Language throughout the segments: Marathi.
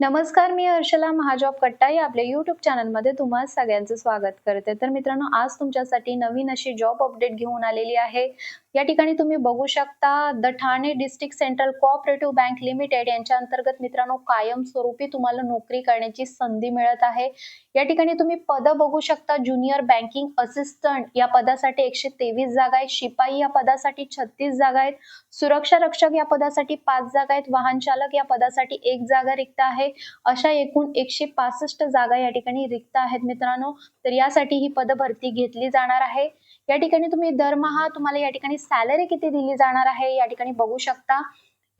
नमस्कार मी हर्षला महाजॉब कट्टा या आपल्या युट्यूब चॅनलमध्ये तुम्हा सगळ्यांचं स्वागत करते. तर मित्रांनो आज तुमच्यासाठी नवीन अशी जॉब अपडेट घेऊन आलेली आहे. या ठिकाणी तुम्ही बघू शकता the Thane district central cooperative bank limited यांच्या अंतर्गत मित्रांनो कायमस्वरूपी तुम्हाला नोकरी करण्याची संधी मिळत आहे. या ठिकाणी तुम्ही पद बघू शकता. ज्युनियर बँकिंग असिस्टंट या पदासाठी एकशे तेवीस जागा आहेत. शिपाई या पदासाठी छत्तीस जागा आहेत. सुरक्षा रक्षक या पदासाठी पाच जागा आहेत. वाहन चालक या पदासाठी एक जागा रिक्त आहे. अशा एकूण एकशे पासष्ट जागा या ठिकाणी रिक्त आहेत मित्रांनो. तर यासाठी ही पद भरती घेतली जाणार आहे. या ठिकाणी तुम्ही दरमहा तुम्हाला या ठिकाणी सॅलरी किती दिली जाणार आहे या ठिकाणी बघू शकता.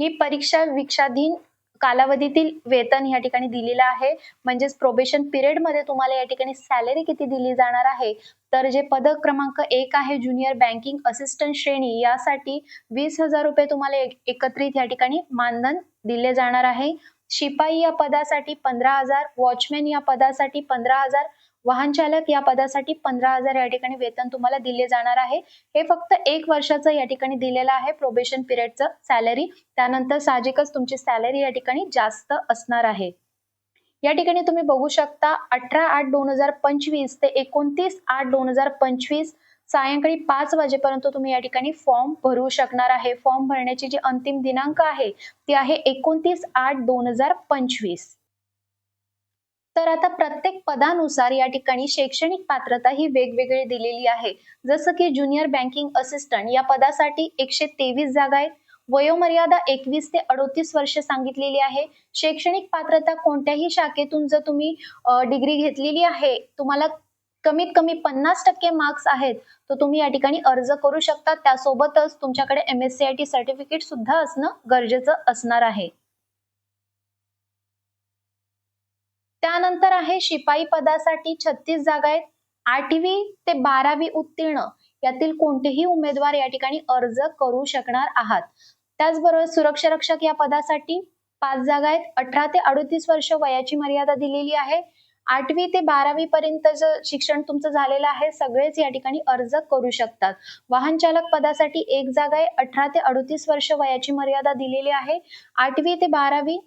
ही परीक्षा विक्षाधीन कालावधीतील वेतन या ठिकाणी दिलेलं आहे. म्हणजेच प्रोबेशन पिरियडमध्ये तुम्हाला या ठिकाणी सॅलरी किती दिली जाणार आहे. तर जे पद क्रमांक एक आहे ज्युनियर बँकिंग असिस्टंट श्रेणी यासाठी वीस हजार रुपये तुम्हाला एकत्रित या ठिकाणी मानधन दिले जाणार आहे. शिपाई या पदासाठी पंधरा हजार वॉचमॅन या पदासाठी पंधरा हजार वाहन चालक या पदासाठी पंधरा हजार या ठिकाणी वेतन तुम्हाला दिले जाणार आहे. हे फक्त एक वर्षाचं या ठिकाणी दिलेलं आहे प्रोबेशन पिरियडचं सॅलरी त्यानंतर साहजिकच तुमची सॅलरी या ठिकाणी जास्त असणार आहे. या ठिकाणी तुम्ही बघू शकता अठरा आठ दोन हजार पंचवीस ते एकोणतीस आठ दोन हजार पंचवीस सायंकाळी पाच वाजेपर्यंत तुम्ही या ठिकाणी फॉर्म भरू शकणार आहे. फॉर्म भरण्याची जी अंतिम दिनांक आहे ती आहे एकोणतीस आठ दोन हजार पंचवीस. तर आता प्रत्येक पदानुसार या ठिकाणी शैक्षणिक पात्रता ही वेगवेगळी दिलेली आहे. जसं की ज्युनियर बँकिंग असिस्टंट या पदासाठी एकशे तेवीस जागा आहेत. वयोमर्यादा एकवीस ते अडोतीस वर्ष सांगितलेली आहे. शैक्षणिक पात्रता कोणत्याही शाखेतून जर तुम्ही डिग्री घेतलेली आहे तुम्हाला कमीत कमी पन्नास टक्के मार्क्स आहेत तर तुम्ही या ठिकाणी अर्ज करू शकता. त्यासोबतच तुमच्याकडे M S C I T certificate सुद्धा असणं गरजेचं असणार आहे. त्यानंतर आहे शिपाई पदासाठी छत्तीस जागा आहेत. आठवी ते बारावी उत्तीर्ण यातील कोणतेही उमेदवार या ठिकाणी अर्ज करू शकणार आहात. त्याचबरोबर सुरक्षा रक्षक या पदासाठी पाच जागा आहेत. अठरा ते अडतीस वर्ष वयाची मर्यादा दिलेली आहे. आठवी ते बारावी पर्यंत शिक्षण तुमचं झालेलं आहे सगळेच या ठिकाणी अर्ज करू शकतात. वाहन चालक पदासाठी एक जागा आहे अठरा ते अडतीस वर्ष वयाची मर्यादा दिलेली आहे. आठवी ते बारावी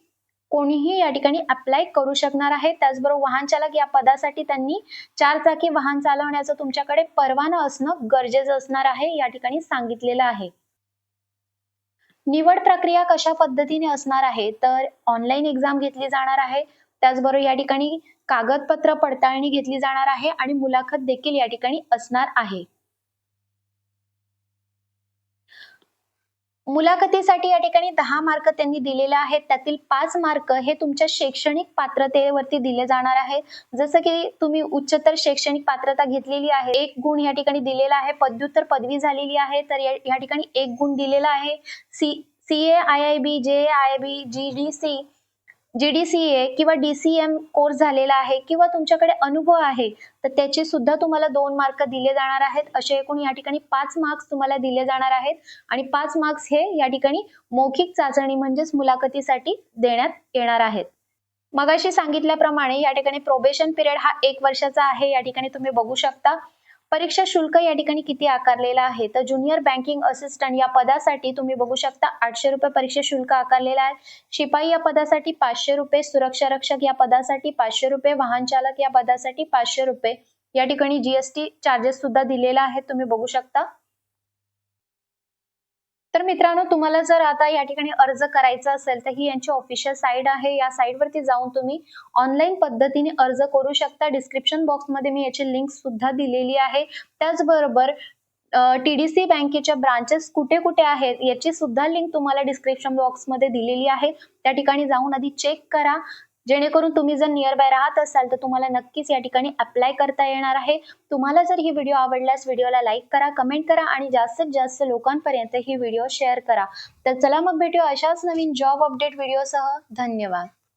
कोणीही या ठिकाणी अप्लाय करू शकणार आहे. त्याचबरोबर वाहन चालक या पदासाठी त्यांनी चार चाकी वाहन चालवण्याचं तुमच्याकडे परवाना असणं गरजेचं असणार आहे या ठिकाणी सांगितलेलं आहे. निवड प्रक्रिया कशा पद्धतीने असणार आहे? तर ऑनलाईन एक्झाम घेतली जाणार आहे. त्याचबरोबर या ठिकाणी कागदपत्र पडताळणी घेतली जाणार आहे आणि मुलाखत देखील या ठिकाणी असणार आहे. मुलाखतीसाठी या ठिकाणी दहा मार्क त्यांनी दिलेले आहेत. त्यातील पाच मार्क हे तुमच्या शैक्षणिक पात्रतेवरती दिले जाणार आहे जसं की तुम्ही उच्चतर शैक्षणिक पात्रता घेतलेली आहे. एक गुण या ठिकाणी दिलेला आहे. पदव्युत्तर पदवी झालेली आहे. तर या ठिकाणी एक गुण दिलेला आहे. C C A I I B J I B G D C GDCA किंवा डीसीएम कोर्स झालेला आहे किंवा तुमच्याकडे अनुभव आहे तर त्याचे सुद्धा तुम्हाला दोन मार्क दिले जाणार आहेत. असे एकूण या ठिकाणी पाच मार्क्स तुम्हाला दिले जाणार आहेत. आणि पाच मार्क्स हे या ठिकाणी मौखिक चाचणी म्हणजेच मुलाखतीसाठी देण्यात येणार आहेत. मगाशी सांगितल्याप्रमाणे या ठिकाणी प्रोबेशन पिरियड हा एक वर्षाचा आहे. या ठिकाणी तुम्ही बघू शकता. परीक्षा शुल्क या ठिकाणी किती आकारलेला आहे? तर ज्युनियर बँकिंग असिस्टंट या पदासाठी तुम्ही बघू शकता आठशे रुपये परीक्षा शुल्क आकारलेला आहे. शिपाई या पदासाठी पाचशे रुपये सुरक्षा रक्षक या पदासाठी पाचशे रुपये वाहन चालक या पदासाठी पाचशे रुपये. या ठिकाणी जीएसटी चार्जेस सुद्धा दिलेला आहे तुम्ही बघू शकता. तर मित्रांनो तुम्हाला जर आता या ठिकाणी अर्ज करायचा असेल तर ही यांची ऑफिशियल साईट आहे. या साईटवरती जाऊन तुम्ही ऑनलाईन पद्धतीने अर्ज करू शकता. डिस्क्रिप्शन बॉक्समध्ये मी याची लिंक सुद्धा दिलेली आहे. त्याचबरोबर टीडीसी बँकेच्या ब्रांचेस कुठे कुठे आहेत याची सुद्धा लिंक तुम्हाला डिस्क्रिप्शन बॉक्समध्ये दिलेली आहे. त्या ठिकाणी जाऊन आधी चेक करा. जेणेकरून तुम्ही जर नियर बाय राहत असाल तर तुम्हाला नक्कीच या ठिकाणी अप्लाय करता येणार आहे. तुम्हाला जर ही व्हिडिओ आवडल्यास व्हिडिओला लाईक करा कमेंट करा आणि जास्तीत जास्त लोकांपर्यंत ही व्हिडिओ शेअर करा. तर चला मग भेटूया अशाच नवीन जॉब अपडेट व्हिडिओसह धन्यवाद.